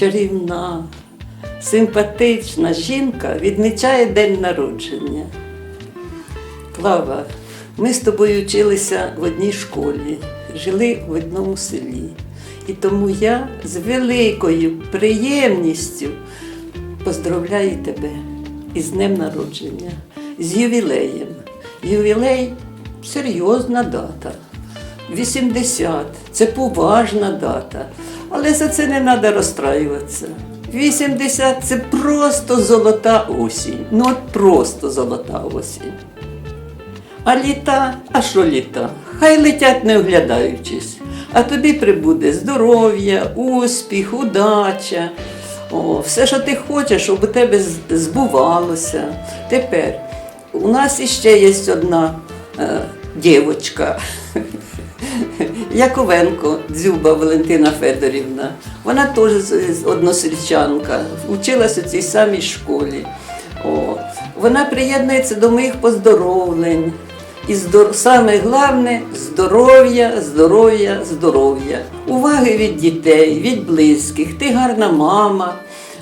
Чарівна, симпатична жінка відмічає день народження. Клава, ми з тобою вчилися в одній школі, жили в одному селі. І тому я з великою приємністю поздравляю тебе із днем народження, з ювілеєм. Ювілей серйозна дата. 80 це поважна дата. Але за це не треба розстраюватися. 80 це просто золота осінь. Ну от просто золота осінь. А літа, а що літа? Хай летять не оглядаючись. А тобі прибуде здоров'я, успіх, удача. О, все, що ти хочеш, щоб у тебе збувалося. Тепер у нас іще є одна е, дівочка. Яковенко Дзюба Валентина Федорівна. Вона теж односельчанка, вчилася в цій самій школі. О, вона приєднується до моїх поздоровлень. І здор... саме головне здоров'я, здоров'я, здоров'я. Уваги від дітей, від близьких. Ти гарна мама,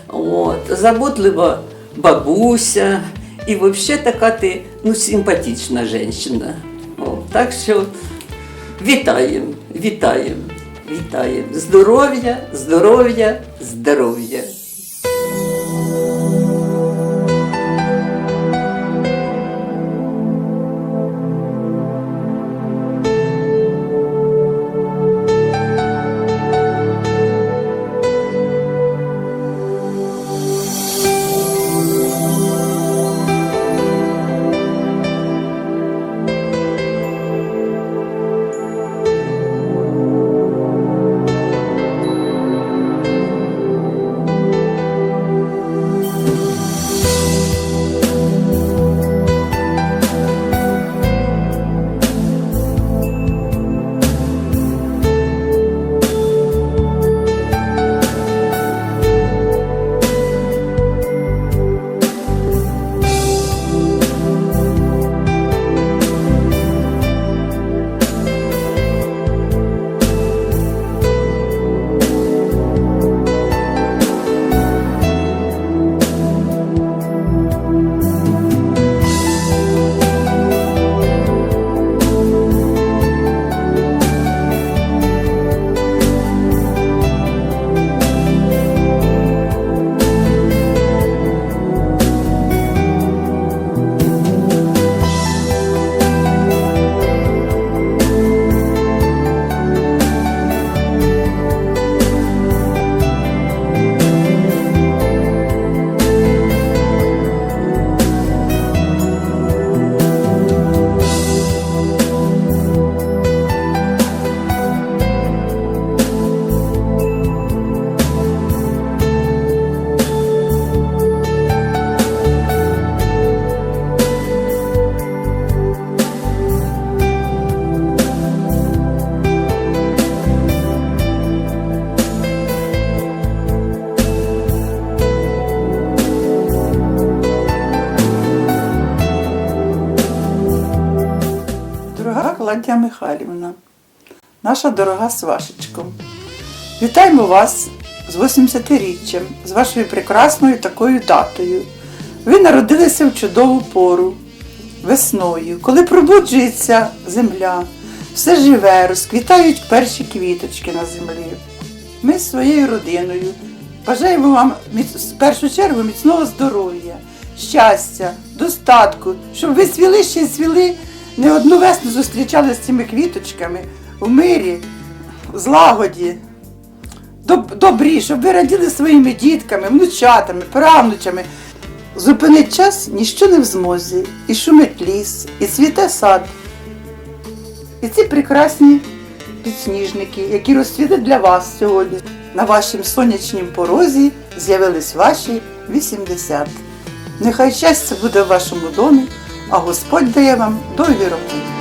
от, заботлива бабуся. І взагалі така ти ну, симпатична жінка. Так що вітаємо, вітаємо, вітаємо. Здоров'я, здоров'я, здоров'я. Клавдія Михайлівна, наша дорога Свашечко. Вітаємо вас з 80-річчям, з вашою прекрасною такою датою. Ви народилися в чудову пору, весною, коли пробуджується земля, все живе, розквітають перші квіточки на землі. Ми з своєю родиною бажаємо вам в першу чергу міцного здоров'я, щастя, достатку, щоб ви свіли ще й свіли, не одну весну зустрічали з цими квіточками в мирі, злагоді, доб- добрі, щоб ви раділи своїми дітками, внучатами, правнучами. Зупинить час ніщо не в змозі, і шумить ліс, і цвіте сад. І ці прекрасні підсніжники, які розцвіли для вас сьогодні. На вашім сонячнім порозі з'явились ваші 80. Нехай щастя буде в вашому домі, а Господь дає вам довгі роки.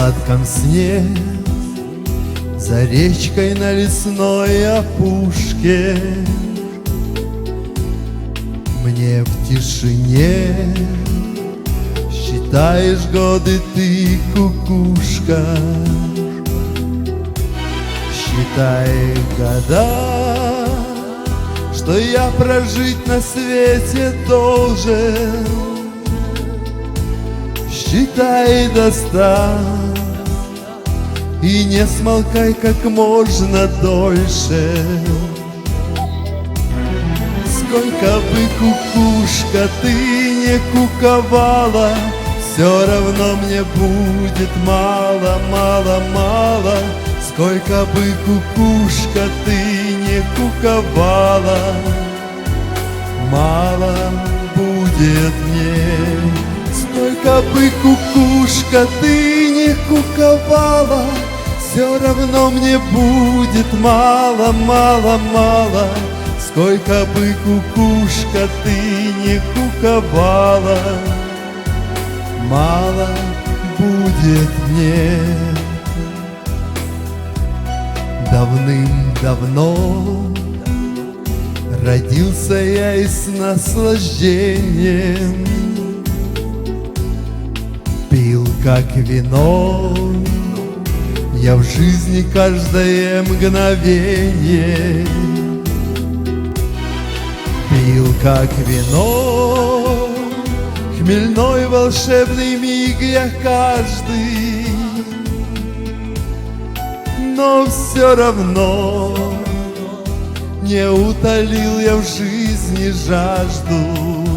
Сладком сне За речкой на лесной опушке. Мне в тишине Считаешь годы ты, кукушка. Считай года Что я прожить на свете должен. Считай до ста И не смолкай как можно дольше. Сколько бы кукушка ты не куковала Все равно мне будет мало, мало, мало. Сколько бы кукушка ты не куковала Мало будет мне. Сколько бы кукушка ты не куковала Все равно мне будет мало, мало, мало. Сколько бы кукушка ты не куковала Мало будет мне. Давным-давно Родился я и с наслаждением Пил как вино Я в жизни каждое мгновение Пил как вино Хмельной волшебный миг я каждый но все равно не утолил я в жизни жажду.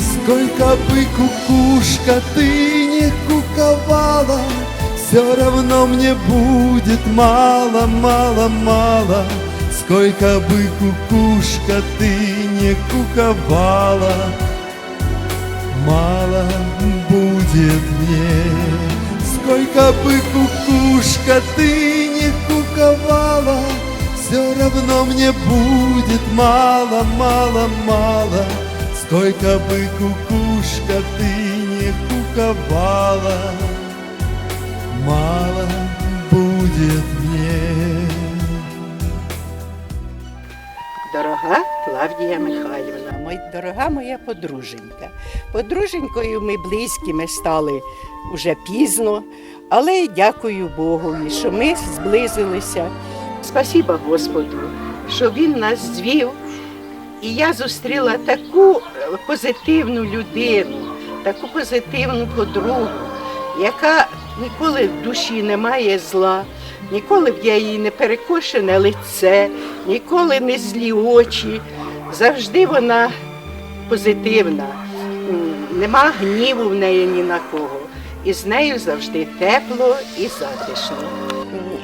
Сколько бы кукушка ты не куковала, все равно мне будет мало, мало, мало. Сколько бы кукушка ты не куковала, мало будет мне. Сколько бы кукушка ты не куковала, все равно мне будет мало, мало, мало. Сколько бы кукушка ты не куковала, мало будет мне. Дорога Клавдія Михайлівна, мой, дорога моя подруженька. Подруженькою ми близькими стали уже пізно, але дякую Богу, що ми зблизилися. Спасіба Господу, що Він нас звів. І я зустріла таку е, позитивну людину, таку позитивну подругу, яка ніколи в душі не має зла, ніколи в її не перекошене лице, ніколи не злі очі. Завжди вона позитивна, нема гніву в неї ні на кого. і з нею завжди тепло і затишно.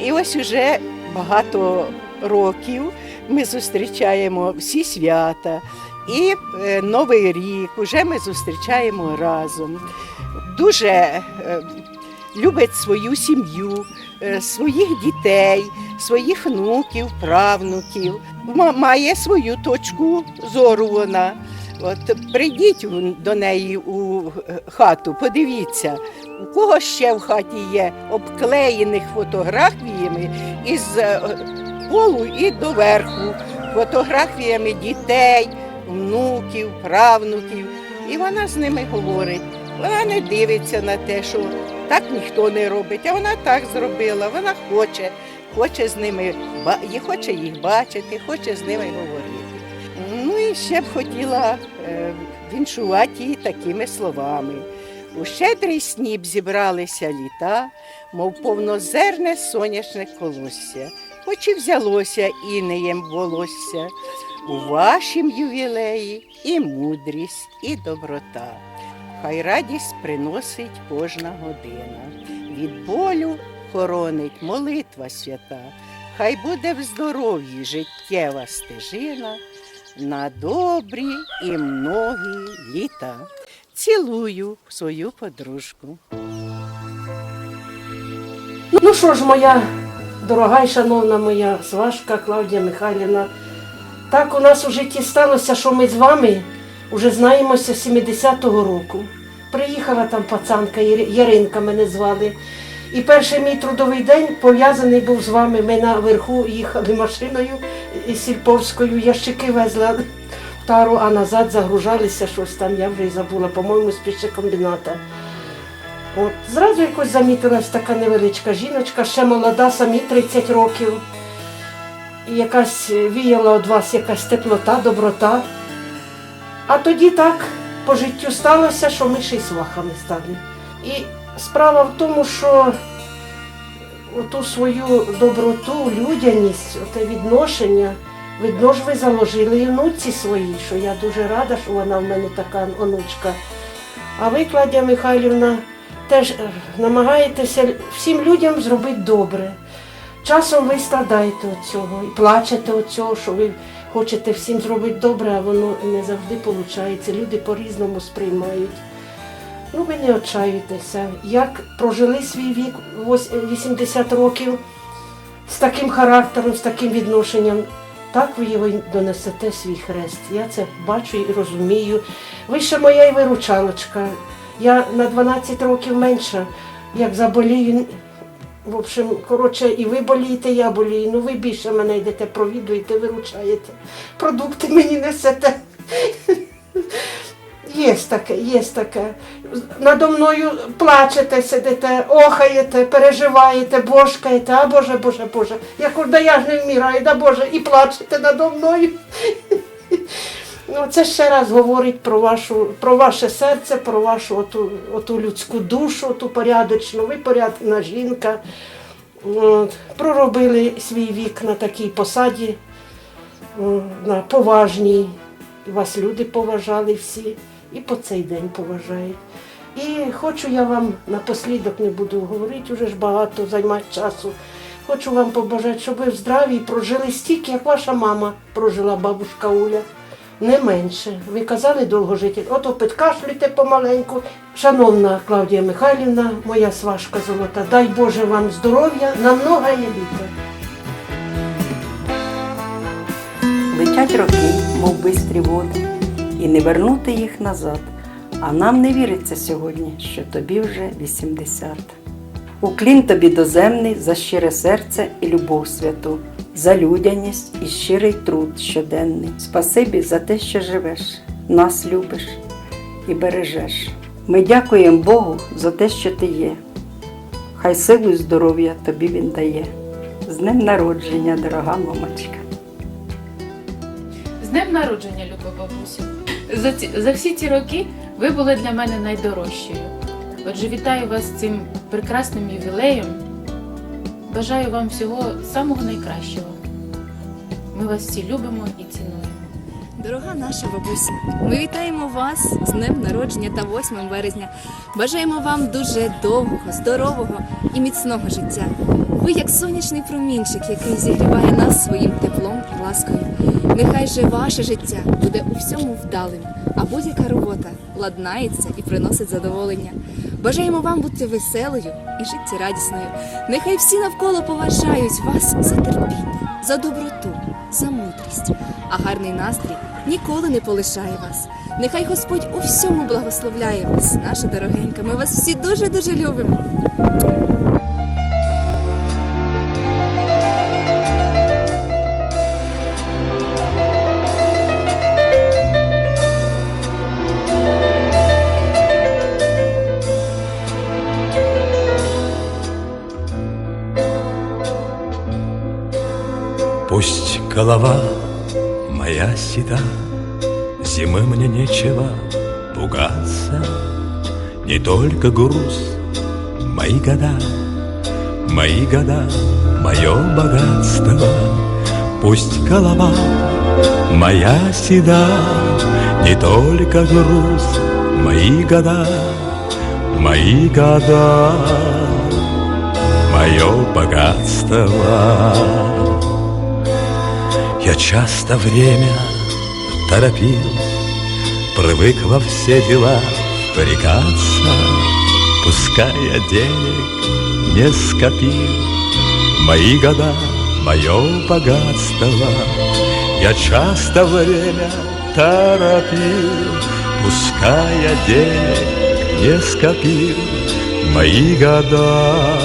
І ось уже багато років ми зустрічаємо всі свята і е, Новий рік уже ми зустрічаємо разом. Дуже е, любить свою сім'ю, е, своїх дітей, своїх внуків, правнуків. Ма- Має свою точку зору вона. От прийдіть до неї у е, хату, подивіться, у кого ще в хаті є обклеєних фотографіями із е, полу і до верху, фотографіями дітей, внуків, правнуків. І вона з ними говорить. Вона не дивиться на те, що так ніхто не робить, а вона так зробила. Вона хоче, хоче з ними хоче їх бачити, хоче з ними говорити. Ну і ще б хотіла е, віншувати її такими словами. У щедрий сніп зібралися літа, мов повнозерне соняшне колосся, хоч і взялося інеєм волосся. У вашім ювілеї і мудрість, і доброта. Хай радість приносить кожна година. Від болю хоронить молитва свята. Хай буде в здоров'ї життєва стежина на добрі і многі літа. Цілую свою подружку. Ну що ж, моя дорога і шановна моя сважка Клавдія Михайлівна, так у нас у житті сталося, що ми з вами вже знаємося з 70-го року. Приїхала там пацанка, Яринка мене звали. І перший мій трудовий день пов'язаний був з вами. Ми наверху їхали машиною Сільповською, ящики везли в тару, а назад загружалися щось там, я вже й забула, по-моєму, з піщекомбіната. От зразу якось замітилась така невеличка жіночка, ще молода, самі 30 років. Якась віяла від вас якась теплота, доброта. А тоді так по життю сталося, що ми ще й свахами стали. І справа в тому, що оту свою доброту, людяність, оте відношення, видно ж ви заложили і внуці свої, що я дуже рада, що вона в мене така онучка. А ви, Кладя Михайлівна, теж е, намагаєтеся всім людям зробити добре. Часом ви страдаєте від цього і плачете від цього, що ви хочете всім зробити добре, а воно не завжди виходить. Люди по-різному сприймають. Ну, ви не отчаюйтеся. Як прожили свій вік ось, е, 80 років з таким характером, з таким відношенням, так ви його донесете свій хрест. Я це бачу і розумію. Ви ще моя й виручалочка. Я на 12 років менша, як заболію. В общем, коротше, і ви болієте, я болію. Ну ви більше мене йдете, провідуєте, виручаєте. Продукти мені несете. Є таке, є таке. Надо мною плачете, сидите, охаєте, переживаєте, божкаєте, а Боже, Боже, Боже. Я кажу, да я ж не вмираю, да Боже, і плачете надо мною. Ну, це ще раз говорить про, вашу, про ваше серце, про вашу оту, оту людську душу, оту порядочну. Ви порядна жінка. От, проробили свій вік на такій посаді, на поважній. Вас люди поважали всі і по цей день поважають. І хочу я вам напослідок не буду говорити, вже ж багато займати часу. Хочу вам побажати, щоб ви в здраві прожили стільки, як ваша мама прожила бабушка Уля. Не менше. Ви казали довго жити. Ото підкашлюйте помаленьку. Шановна Клавдія Михайлівна, моя сважка золота, дай Боже вам здоров'я на многое літа. Летять роки, мов бистрі води, і не вернути їх назад. А нам не віриться сьогодні, що тобі вже 80. Уклін тобі доземний за щире серце і любов святу, за людяність і щирий труд щоденний. Спасибі за те, що живеш, нас любиш і бережеш. Ми дякуємо Богу за те, що ти є. Хай силу і здоров'я тобі він дає. З днем народження, дорога мамочка. З днем народження, люба бабусю. За, ці, за всі ці роки ви були для мене найдорожчою. Отже, вітаю вас з цим прекрасним ювілеєм. Бажаю вам всього самого найкращого. Ми вас всі любимо і цінуємо. Дорога наша бабуся, ми вітаємо вас з днем народження та 8 березня. Бажаємо вам дуже довгого, здорового і міцного життя. Ви як сонячний промінчик, який зігріває нас своїм теплом і ласкою. Нехай же ваше життя буде у всьому вдалим, а будь-яка робота ладнається і приносить задоволення. Бажаємо вам бути веселою і життєрадісною. Нехай всі навколо поважають вас за терпіння, за доброту, за мудрість, а гарний настрій ніколи не полишає вас. Нехай Господь у всьому благословляє вас, наша дорогенька. Ми вас всі дуже дуже любимо. Голова моя седа, Зимы мне нечего пугаться, Не только груз, мои года, Мои года, мое богатство. Пусть голова моя седа, Не только груз, мои года, Мои года, мое богатство. Я часто время торопил, Привык во все дела впрягаться, Пускай я денег не скопил, Мои года, мое богатство. Я часто время торопил, Пускай я денег не скопил, Мои года,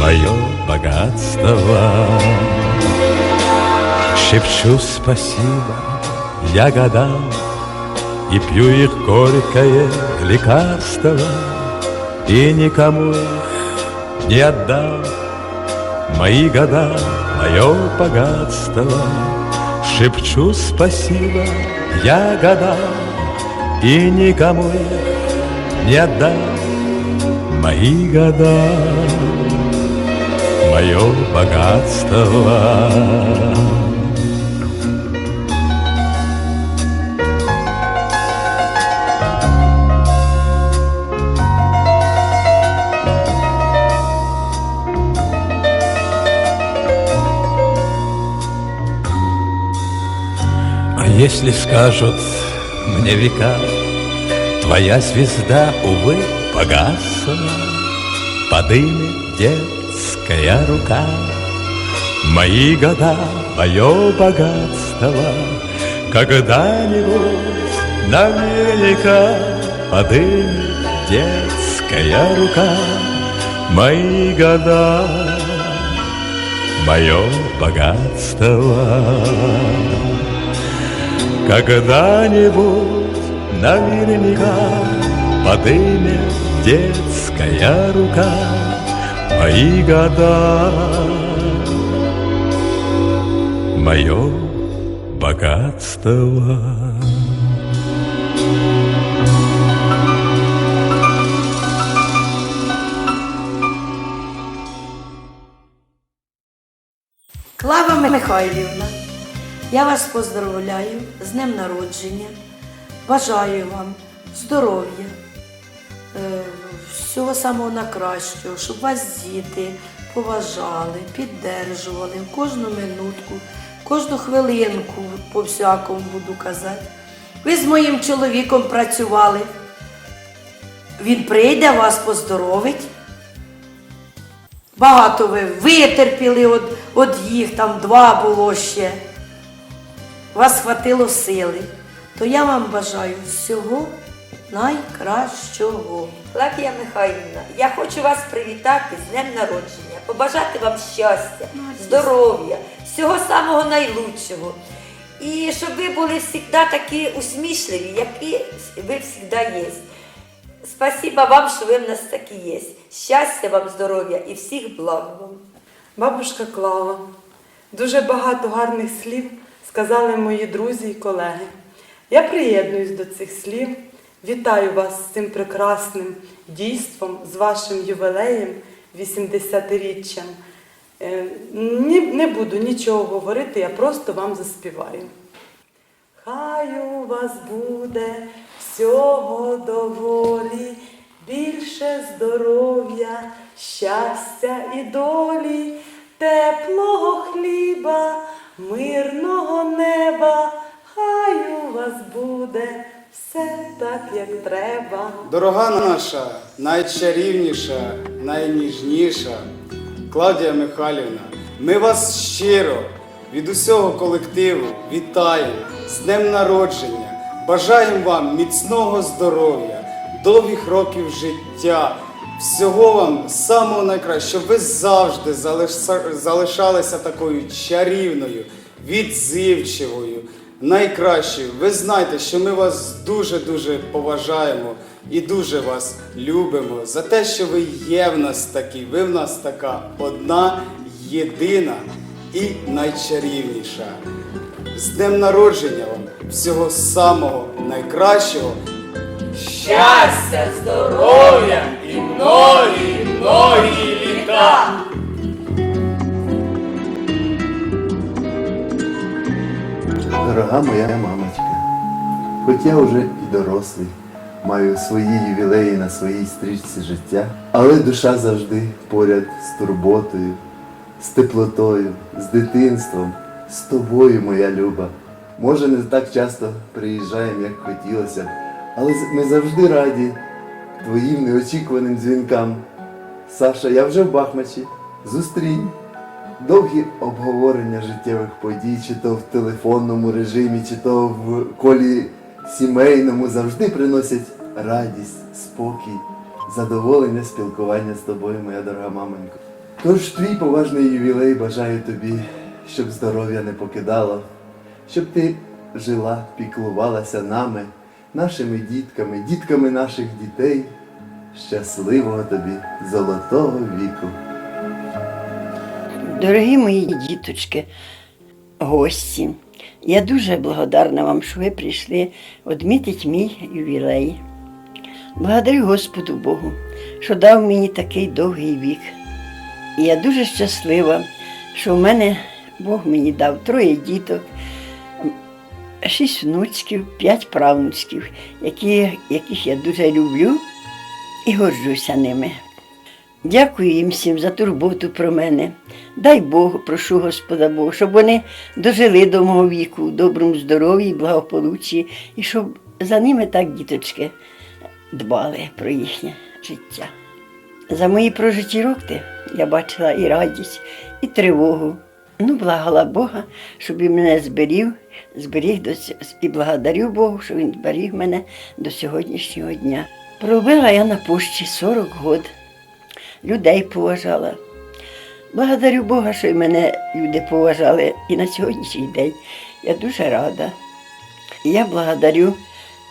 мое богатство. Шепчу спасибо я годам И пью их горькое лекарство. И никому их не отдам. Мои года, мое богатство. Шепчу спасибо я годам И никому их не отдам. Мои года, мое богатство. Если скажут мне века, Твоя звезда, увы, погасла, Подымет детская рука, Мои года, мое богатство, Когда-нибудь наверняка Подымет детская рука, Мои года, мое богатство. Когда-нибудь наверняка подымет детская рука мои года, мое богатство. Клава Михайлівна, я вас поздравляю з днем народження. Бажаю вам здоров'я, е, всього самого найкращого, щоб вас діти поважали, піддержували в кожну минутку, кожну хвилинку по всякому буду казати. Ви з моїм чоловіком працювали. Він прийде вас поздоровить. Багато ви витерпіли от їх, там два було ще. Вас хватило сили. То я вам бажаю всього найкращого. Лакія Михайлівна, я хочу вас привітати з днем народження, побажати вам щастя, здоров'я, всього самого найлучшого. І щоб ви були завжди такі усмішливі, які ви завжди є. Спасибо вам, що ви в нас такі є. Щастя вам, здоров'я і всіх благ вам. Бабушка Клава, дуже багато гарних слів сказали мої друзі і колеги. Я приєднуюсь до цих слів. Вітаю вас з цим прекрасним дійством, з вашим ювілеєм, 80-річчям. Е, Не буду нічого говорити, я просто вам заспіваю. Хай у вас буде всього доволі, більше здоров'я, щастя і долі, теплого хліба, мирного неба. Хай у вас буде все так, як треба. Дорога наша, найчарівніша, найніжніша Клавдія Михайлівна, ми вас щиро від усього колективу вітаємо з Днем народження, бажаємо вам міцного здоров'я, довгих років життя, всього вам самого найкращого, щоб ви завжди залишалися такою чарівною, відзивчивою, найкращою. Ви знаєте, що ми вас дуже-дуже поважаємо і дуже вас любимо за те, що ви є в нас такі. Ви в нас така одна, єдина і найчарівніша. З днем народження вам всього самого найкращого. Щастя, здоров'я і многі, многі літа! Дорога моя мамочка, хоч я вже і дорослий, маю свої ювілеї на своїй стрічці життя, але душа завжди поряд з турботою, з теплотою, з дитинством, з тобою, моя люба. Може, не так часто приїжджаємо, як хотілося б, але ми завжди раді твоїм неочікуваним дзвінкам. Саша, я вже в Бахмачі. Зустрінь. Довгі обговорення життєвих подій, чи то в телефонному режимі, чи то в колі сімейному, завжди приносять радість, спокій, задоволення спілкування з тобою, моя дорога мамонько. Тож твій поважний ювілей бажаю тобі, щоб здоров'я не покидало, щоб ти жила, піклувалася нами, нашими дітками, дітками наших дітей. Щасливого тобі, золотого віку! Дорогі мої діточки, гості, я дуже благодарна вам, що ви прийшли відмітити мій ювілей. Благодарю Господу Богу, що дав мені такий довгий вік. Я дуже щаслива, що в мене Бог мені дав троє діток, шість внучків, п'ять правнучків, які, яких я дуже люблю і горджуся ними. Дякую їм всім за турботу про мене. Дай Богу, прошу Господа Бога, щоб вони дожили до мого віку в доброму здоров'ї, благополуччі, і щоб за ними так діточки дбали про їхнє життя. За мої прожиті роки я бачила і радість, і тривогу. Ну, благала Бога, щоб він мене зберіг, зберіг до і благодарю Богу, що він зберіг мене до сьогоднішнього дня. Пробила я на пущі 40 років людей поважала. Благодарю Бога, що й мене люди поважали і на сьогоднішній день. Я дуже рада. І Я благодарю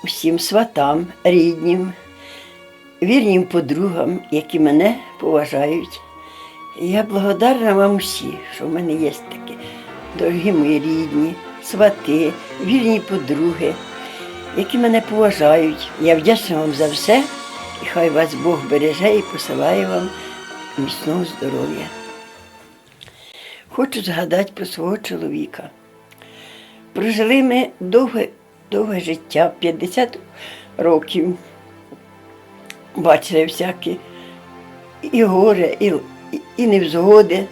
усім сватам, ріднім, вірнім подругам, які мене поважають. І я благодарна вам всі, що в мене є такі дорогі мої рідні, свати, вірні подруги, які мене поважають. Я вдячна вам за все, і хай вас Бог береже і посилає вам міцного здоров'я. Хочу згадати про свого чоловіка. Прожили ми довге, довге життя, 50 років. Бачили всякі і горе, і, і, невзгоди.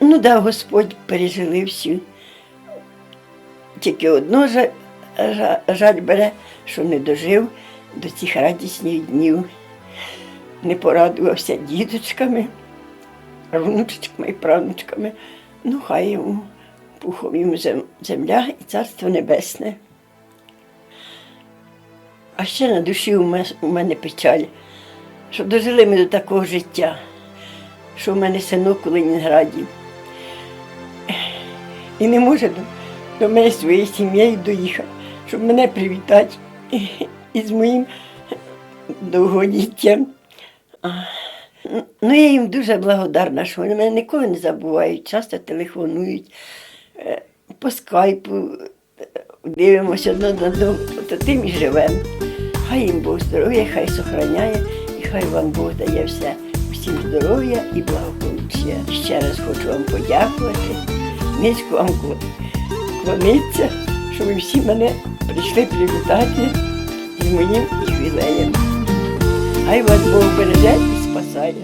Ну да, Господь пережили всі. Тільки одно жаль, бере, що не дожив до цих радісних днів, не порадувався діточками, внучечками і правнучками. Ну, хай йому пухом йому земля і царство небесне. А ще на душі у мене печаль, що дожили ми до такого життя, що в мене синок у Ленінграді. І не може до, до мене своєю сім'єю доїхати, щоб мене привітати і, і моїм довголіттям. Ну, я їм дуже благодарна, що вони мене ніколи не забувають, часто телефонують е, по скайпу, е, дивимося одне на одного, то тим і живемо. Хай їм Бог здоров'я, хай сохраняє, і хай вам Бог дає все. Всім здоров'я і благополуччя. Ще раз хочу вам подякувати, низько вам клонитися, що ви всі мене прийшли привітати з моїм ювілеєм. Хай вас Бог береже і спасає.